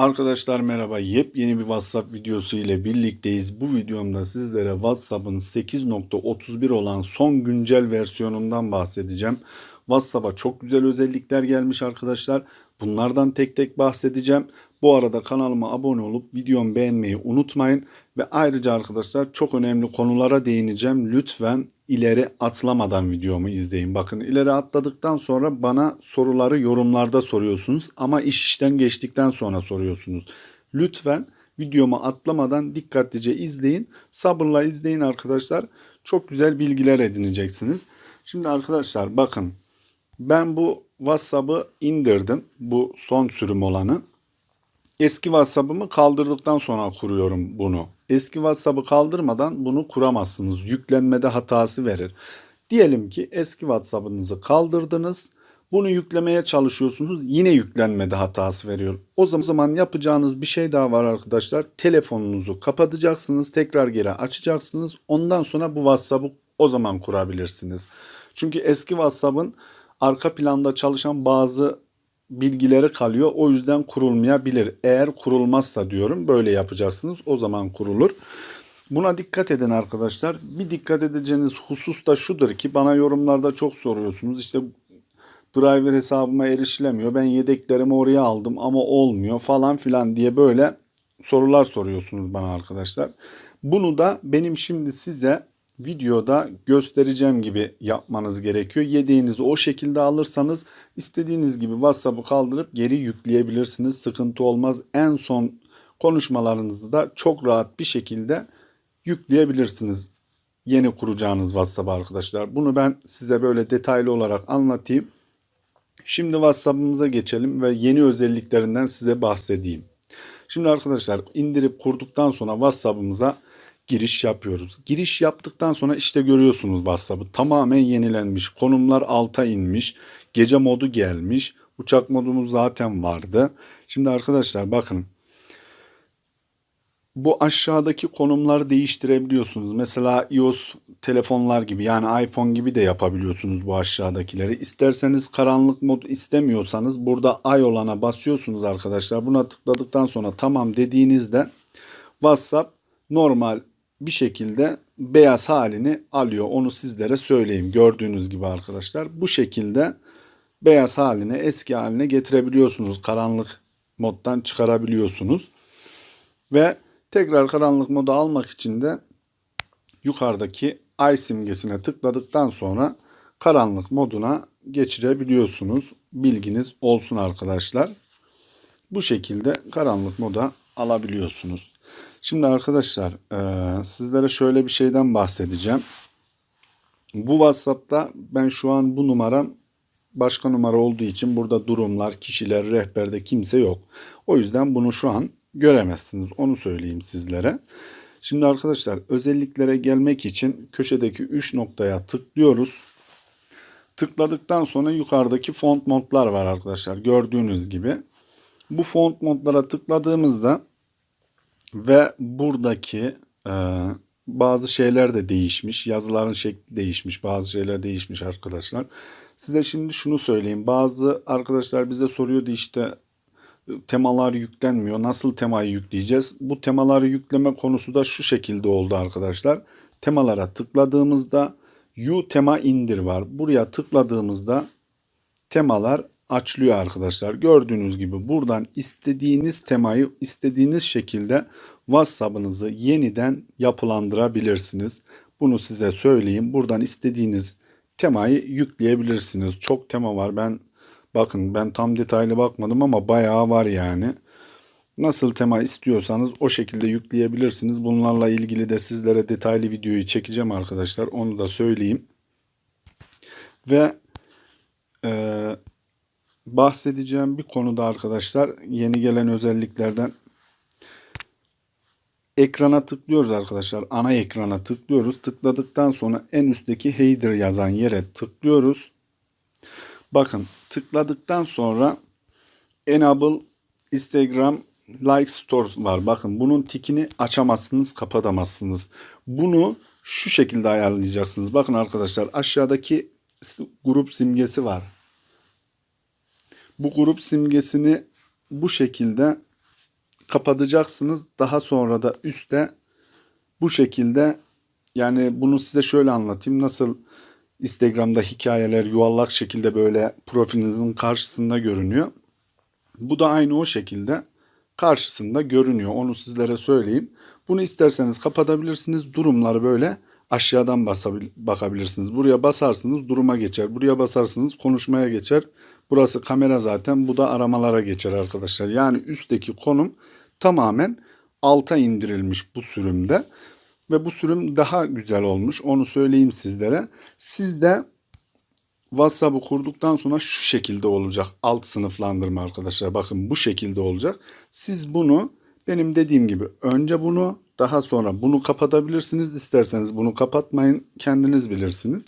Arkadaşlar merhaba. Yepyeni bir WhatsApp videosu ile birlikteyiz. Bu videomda sizlere WhatsApp'ın 8.31 olan son güncel versiyonundan bahsedeceğim. WhatsApp'a çok güzel özellikler gelmiş arkadaşlar. Bunlardan tek tek bahsedeceğim. Bu arada kanalıma abone olup videomu beğenmeyi unutmayın. Ve ayrıca arkadaşlar çok önemli konulara değineceğim. Lütfen ileri atlamadan videomu izleyin. Bakın ileri atladıktan sonra bana soruları yorumlarda soruyorsunuz ama iş işten geçtikten sonra soruyorsunuz. Lütfen videomu atlamadan dikkatlice izleyin. Sabırla izleyin arkadaşlar. Çok güzel bilgiler edineceksiniz. Şimdi arkadaşlar bakın ben bu WhatsApp'ı indirdim. Bu son sürüm olanı. Eski WhatsApp'ımı kaldırdıktan sonra kuruyorum bunu. Eski WhatsApp'ı kaldırmadan bunu kuramazsınız. Yüklenmede hatası verir. Diyelim ki eski WhatsApp'ınızı kaldırdınız. Bunu yüklemeye çalışıyorsunuz. Yine yüklenmede hatası veriyor. O zaman yapacağınız bir şey daha var arkadaşlar. Telefonunuzu kapatacaksınız. Tekrar geri açacaksınız. Ondan sonra bu WhatsApp'ı o zaman kurabilirsiniz. Çünkü eski WhatsApp'ın arka planda çalışan bazı bilgileri kalıyor. O yüzden kurulmayabilir. Eğer kurulmazsa diyorum böyle yapacaksınız. O zaman kurulur. Buna dikkat edin arkadaşlar. Bir dikkat edeceğiniz husus da şudur ki bana yorumlarda çok soruyorsunuz. İşte driver hesabıma erişilemiyor. Ben yedeklerimi oraya aldım ama olmuyor falan filan diye böyle sorular soruyorsunuz bana arkadaşlar. Bunu da benim şimdi size videoda göstereceğim gibi yapmanız gerekiyor. Yedeğinizi o şekilde alırsanız istediğiniz gibi WhatsApp'ı kaldırıp geri yükleyebilirsiniz. Sıkıntı olmaz. En son konuşmalarınızı da çok rahat bir şekilde yükleyebilirsiniz. Yeni kuracağınız WhatsApp arkadaşlar. Bunu ben size böyle detaylı olarak anlatayım. Şimdi WhatsApp'ımıza geçelim ve yeni özelliklerinden size bahsedeyim. Şimdi arkadaşlar indirip kurduktan sonra WhatsApp'ımıza giriş yapıyoruz. Giriş yaptıktan sonra işte görüyorsunuz WhatsApp'ı tamamen yenilenmiş. Konumlar alta inmiş. Gece modu gelmiş. Uçak modumuz zaten vardı. Şimdi arkadaşlar bakın. Bu aşağıdaki konumları değiştirebiliyorsunuz. Mesela iOS telefonlar gibi yani iPhone gibi de yapabiliyorsunuz bu aşağıdakileri. İsterseniz karanlık mod istemiyorsanız burada ay olana basıyorsunuz arkadaşlar. Buna tıkladıktan sonra tamam dediğinizde WhatsApp normal bir şekilde beyaz halini alıyor. Onu sizlere söyleyeyim. Gördüğünüz gibi arkadaşlar. Bu şekilde beyaz haline, eski haline getirebiliyorsunuz. Karanlık moddan çıkarabiliyorsunuz. Ve tekrar karanlık modu almak için de yukarıdaki ay simgesine tıkladıktan sonra karanlık moduna geçirebiliyorsunuz. Bilginiz olsun arkadaşlar. Bu şekilde karanlık moda alabiliyorsunuz. Şimdi arkadaşlar e, sizlere şöyle bir şeyden bahsedeceğim. Bu WhatsApp'ta ben şu an bu numaram başka numara olduğu için burada durumlar, kişiler, rehberde kimse yok. O yüzden bunu şu an göremezsiniz. Onu söyleyeyim sizlere. Şimdi arkadaşlar özelliklere gelmek için köşedeki 3 noktaya tıklıyoruz. Tıkladıktan sonra yukarıdaki font modlar var arkadaşlar. Gördüğünüz gibi. Bu font modlara tıkladığımızda ve buradaki e, bazı şeyler de değişmiş. Yazıların şekli değişmiş. Bazı şeyler değişmiş arkadaşlar. Size şimdi şunu söyleyeyim. Bazı arkadaşlar bize soruyordu işte temalar yüklenmiyor. Nasıl temayı yükleyeceğiz? Bu temaları yükleme konusu da şu şekilde oldu arkadaşlar. Temalara tıkladığımızda U tema indir var. Buraya tıkladığımızda temalar açılıyor arkadaşlar. Gördüğünüz gibi buradan istediğiniz temayı istediğiniz şekilde WhatsApp'ınızı yeniden yapılandırabilirsiniz. Bunu size söyleyeyim. Buradan istediğiniz temayı yükleyebilirsiniz. Çok tema var. Ben bakın ben tam detaylı bakmadım ama bayağı var yani. Nasıl tema istiyorsanız o şekilde yükleyebilirsiniz. Bunlarla ilgili de sizlere detaylı videoyu çekeceğim arkadaşlar. Onu da söyleyeyim. Ve e, bahsedeceğim bir konuda arkadaşlar yeni gelen özelliklerden ekrana tıklıyoruz arkadaşlar. Ana ekrana tıklıyoruz. Tıkladıktan sonra en üstteki header yazan yere tıklıyoruz. Bakın tıkladıktan sonra enable Instagram like stores var. Bakın bunun tikini açamazsınız, kapatamazsınız. Bunu şu şekilde ayarlayacaksınız. Bakın arkadaşlar aşağıdaki grup simgesi var. Bu grup simgesini bu şekilde kapatacaksınız. Daha sonra da üstte bu şekilde yani bunu size şöyle anlatayım. Nasıl Instagram'da hikayeler yuvarlak şekilde böyle profilinizin karşısında görünüyor. Bu da aynı o şekilde karşısında görünüyor. Onu sizlere söyleyeyim. Bunu isterseniz kapatabilirsiniz. Durumları böyle aşağıdan basabil- bakabilirsiniz. Buraya basarsınız duruma geçer. Buraya basarsınız konuşmaya geçer. Burası kamera zaten. Bu da aramalara geçer arkadaşlar. Yani üstteki konum tamamen alta indirilmiş bu sürümde. Ve bu sürüm daha güzel olmuş. Onu söyleyeyim sizlere. Siz de WhatsApp'ı kurduktan sonra şu şekilde olacak. Alt sınıflandırma arkadaşlar. Bakın bu şekilde olacak. Siz bunu benim dediğim gibi önce bunu daha sonra bunu kapatabilirsiniz. İsterseniz bunu kapatmayın. Kendiniz bilirsiniz.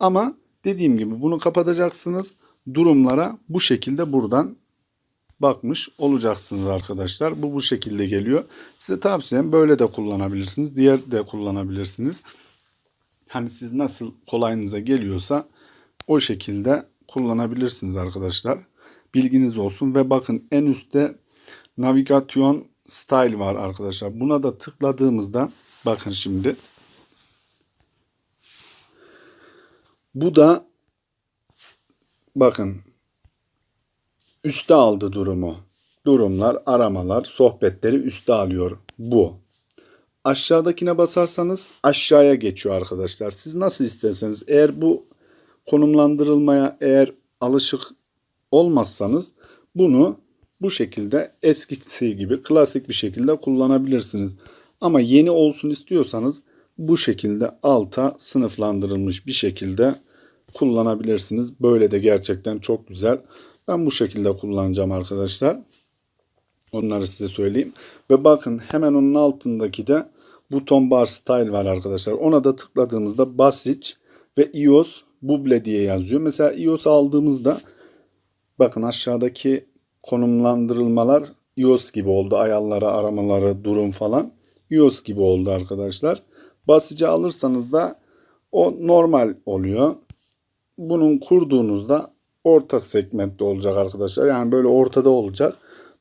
Ama dediğim gibi bunu kapatacaksınız. Durumlara bu şekilde buradan bakmış olacaksınız arkadaşlar. Bu bu şekilde geliyor. Size tavsiyem böyle de kullanabilirsiniz. Diğer de kullanabilirsiniz. Hani siz nasıl kolayınıza geliyorsa o şekilde kullanabilirsiniz arkadaşlar. Bilginiz olsun ve bakın en üstte navigasyon style var arkadaşlar. Buna da tıkladığımızda bakın şimdi bu da bakın üste aldı durumu. Durumlar, aramalar, sohbetleri üste alıyor. Bu. Aşağıdakine basarsanız aşağıya geçiyor arkadaşlar. Siz nasıl isterseniz eğer bu konumlandırılmaya eğer alışık olmazsanız bunu bu şekilde eskisi gibi klasik bir şekilde kullanabilirsiniz. Ama yeni olsun istiyorsanız bu şekilde alta sınıflandırılmış bir şekilde kullanabilirsiniz. Böyle de gerçekten çok güzel. Ben bu şekilde kullanacağım arkadaşlar. Onları size söyleyeyim. Ve bakın hemen onun altındaki de buton bar style var arkadaşlar. Ona da tıkladığımızda basit ve iOS Buble diye yazıyor. Mesela iOS aldığımızda bakın aşağıdaki konumlandırılmalar iOS gibi oldu. Ayarları, aramaları, durum falan iOS gibi oldu arkadaşlar. Basıcı alırsanız da o normal oluyor. Bunun kurduğunuzda orta segmentte olacak arkadaşlar. Yani böyle ortada olacak.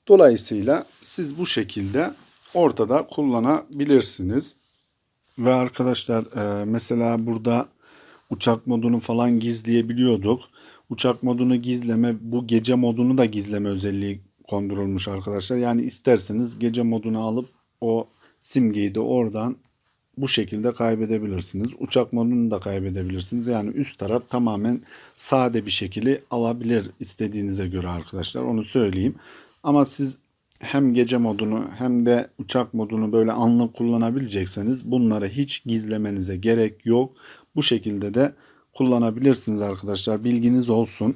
Dolayısıyla siz bu şekilde ortada kullanabilirsiniz. Ve arkadaşlar e, mesela burada uçak modunu falan gizleyebiliyorduk. Uçak modunu gizleme bu gece modunu da gizleme özelliği kondurulmuş arkadaşlar. Yani isterseniz gece modunu alıp o simgeyi de oradan bu şekilde kaybedebilirsiniz. Uçak modunu da kaybedebilirsiniz. Yani üst taraf tamamen sade bir şekilde alabilir istediğinize göre arkadaşlar. Onu söyleyeyim. Ama siz hem gece modunu hem de uçak modunu böyle anlık kullanabilecekseniz bunları hiç gizlemenize gerek yok. Bu şekilde de kullanabilirsiniz arkadaşlar. Bilginiz olsun.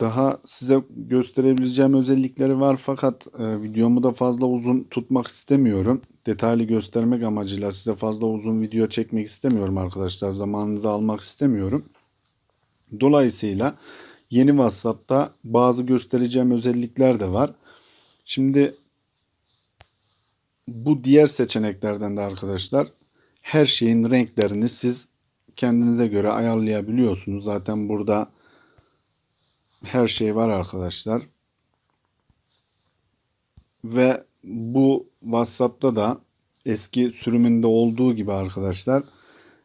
Daha size gösterebileceğim özellikleri var fakat e, videomu da fazla uzun tutmak istemiyorum. Detaylı göstermek amacıyla size fazla uzun video çekmek istemiyorum arkadaşlar. Zamanınızı almak istemiyorum. Dolayısıyla yeni WhatsApp'ta bazı göstereceğim özellikler de var. Şimdi bu diğer seçeneklerden de arkadaşlar her şeyin renklerini siz kendinize göre ayarlayabiliyorsunuz. Zaten burada her şey var arkadaşlar. Ve bu WhatsApp'ta da eski sürümünde olduğu gibi arkadaşlar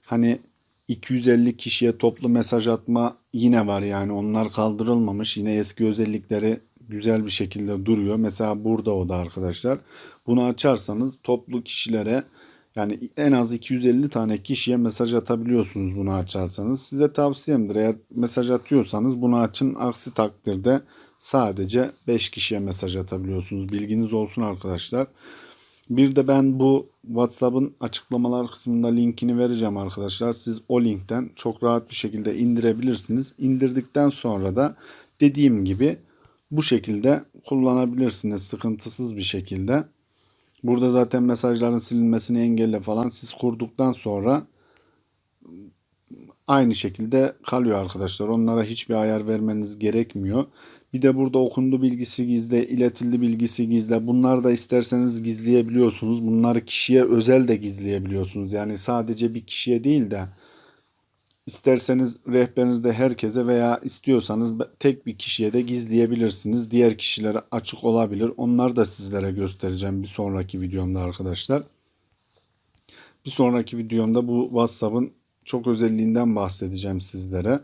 hani 250 kişiye toplu mesaj atma yine var yani onlar kaldırılmamış. Yine eski özellikleri güzel bir şekilde duruyor. Mesela burada o da arkadaşlar. Bunu açarsanız toplu kişilere yani en az 250 tane kişiye mesaj atabiliyorsunuz bunu açarsanız. Size tavsiyemdir eğer mesaj atıyorsanız bunu açın. Aksi takdirde sadece 5 kişiye mesaj atabiliyorsunuz. Bilginiz olsun arkadaşlar. Bir de ben bu WhatsApp'ın açıklamalar kısmında linkini vereceğim arkadaşlar. Siz o linkten çok rahat bir şekilde indirebilirsiniz. İndirdikten sonra da dediğim gibi bu şekilde kullanabilirsiniz sıkıntısız bir şekilde. Burada zaten mesajların silinmesini engelle falan siz kurduktan sonra aynı şekilde kalıyor arkadaşlar. Onlara hiçbir ayar vermeniz gerekmiyor. Bir de burada okundu bilgisi gizle, iletildi bilgisi gizle. Bunlar da isterseniz gizleyebiliyorsunuz. Bunları kişiye özel de gizleyebiliyorsunuz. Yani sadece bir kişiye değil de İsterseniz rehberinizde herkese veya istiyorsanız tek bir kişiye de gizleyebilirsiniz. Diğer kişilere açık olabilir. Onları da sizlere göstereceğim bir sonraki videomda arkadaşlar. Bir sonraki videomda bu WhatsApp'ın çok özelliğinden bahsedeceğim sizlere.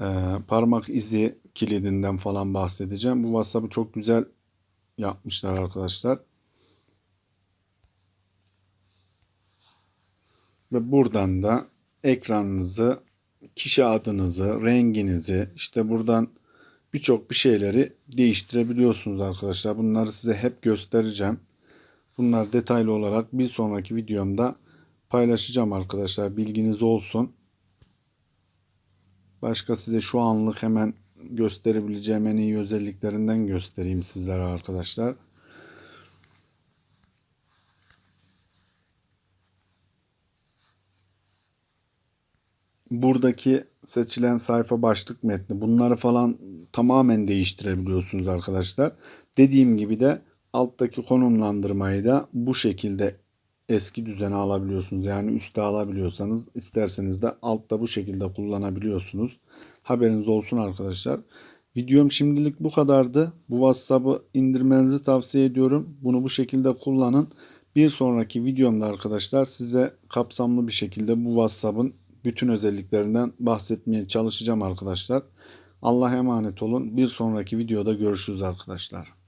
Ee, parmak izi kilidinden falan bahsedeceğim. Bu WhatsApp'ı çok güzel yapmışlar arkadaşlar. Ve buradan da ekranınızı, kişi adınızı, renginizi, işte buradan birçok bir şeyleri değiştirebiliyorsunuz arkadaşlar. Bunları size hep göstereceğim. Bunlar detaylı olarak bir sonraki videomda paylaşacağım arkadaşlar. Bilginiz olsun. Başka size şu anlık hemen gösterebileceğim en iyi özelliklerinden göstereyim sizlere arkadaşlar. Buradaki seçilen sayfa başlık metni bunları falan tamamen değiştirebiliyorsunuz arkadaşlar. Dediğim gibi de alttaki konumlandırmayı da bu şekilde eski düzene alabiliyorsunuz. Yani üste alabiliyorsanız isterseniz de altta bu şekilde kullanabiliyorsunuz. Haberiniz olsun arkadaşlar. Videom şimdilik bu kadardı. Bu WhatsApp'ı indirmenizi tavsiye ediyorum. Bunu bu şekilde kullanın. Bir sonraki videomda arkadaşlar size kapsamlı bir şekilde bu WhatsApp'ın bütün özelliklerinden bahsetmeye çalışacağım arkadaşlar. Allah'a emanet olun. Bir sonraki videoda görüşürüz arkadaşlar.